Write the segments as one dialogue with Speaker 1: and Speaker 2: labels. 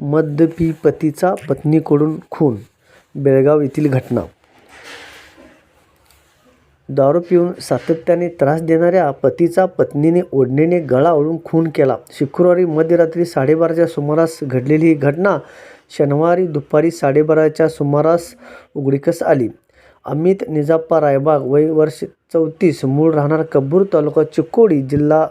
Speaker 1: मद्यपी पतीचा पत्नीकडून खून बेळगाव येथील घटना. दारू पिऊन सातत्याने त्रास देणाऱ्या पतीचा पत्नीने ओढणीने गळा ओढून खून केला. शुक्रवारी मध्यरात्री साडेबाराच्या सुमारास घडलेली ही घटना शनिवारी दुपारी साडेबाराच्या सुमारास उघडकीस आली. अमित निजाप्पा रायबाग वय वर्ष चौतीस मूळ राहणार कब्बूर तालुका चिक्कोडी जिल्हा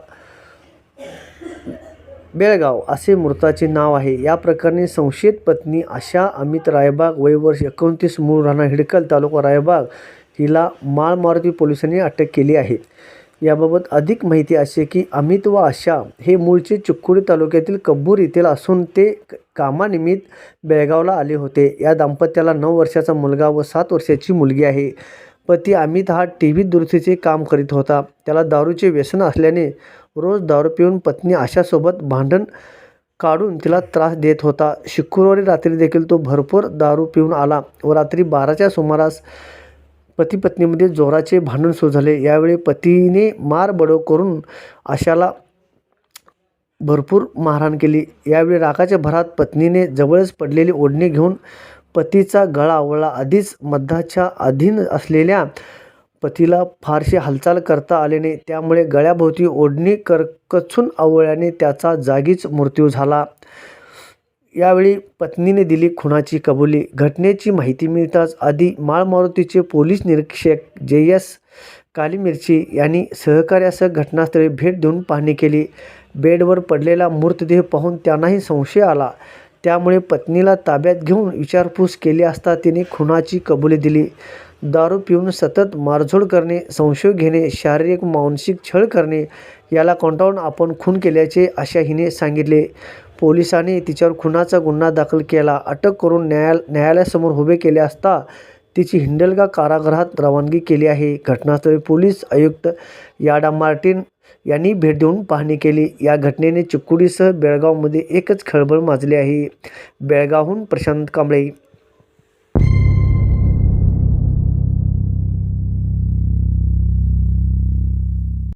Speaker 1: बेळगाव असे मृताचे नाव आहे. या प्रकरणी संशयित पत्नी आशा अमित रायबाग वयवर्ष एकोणतीस मूळ राहणार हिडकल तालुका रायबाग हिला माळ मारुती पोलिसांनी अटक केली आहे. याबाबत अधिक माहिती अशी की अमित व आशा हे मूळचे चिक्कुडी तालुक्यातील कब्बूर येथील असून ते कामानिमित्त बेळगावला आले होते. या दाम्पत्याला नऊ वर्षाचा मुलगा व सात वर्षाची मुलगी आहे. पती अमित हा टी व्ही दुरुस्तीचे काम करीत होता. त्याला दारूचे व्यसन असल्याने रोज दारू पिऊन पत्नी आशासोबत भांडण काढून तिला त्रास देत होता. शुक्रवारी रात्री देखील तो भरपूर दारू पिऊन आला व रात्री बाराच्या सुमारास पती पत्नीमध्ये जोराचे भांडण सुरू झाले. यावेळी पतीने मारबडो करून आशाला भरपूर मारहाण केली. यावेळी रागाच्या भरात पत्नीने जवळच पडलेली ओढणी घेऊन पतीचा गळा आवळला. आधीच मद्याच्या अधीन असलेल्या पतीला फारशी हालचाल करता आले नाही. त्यामुळे गळ्याभोवती ओढणी करकचून आवळल्याने त्याचा जागीच मृत्यू झाला. यावेळी पत्नीने दिली खुनाची कबुली. घटनेची माहिती मिळताच आधी माळ मारुतीचे पोलीस निरीक्षक जे एस कालीमिरची यांनी सहकार्यासह घटनास्थळी भेट देऊन पाहणी केली. बेडवर पडलेला मृतदेह पाहून त्यांनाही संशय आला. त्यामुळे पत्नीला ताब्यात घेऊन विचारपूस केली असता तिने खुनाची कबुली दिली. दारू पिऊन सतत मारझोड करणे संशय घेणे शारीरिक मानसिक छळ करणे याला कंटाळून आपण खून केल्याचे अशा हिने सांगितले. पोलिसांनी तिच्यावर खुनाचा गुन्हा दाखल केला. अटक करून न्याया न्यायालयासमोर उभे केले असता तिची हिंडलगा कारागृहात रवानगी केली आहे. घटनास्थळी पोलीस आयुक्त याडा मार्टिन यांनी भेट देऊन पाहणी केली. या घटनेने चिक्कुडीसह बेळगावमध्ये एकच खळबळ माजली आहे. बेळगावहून प्रशांत कांबळे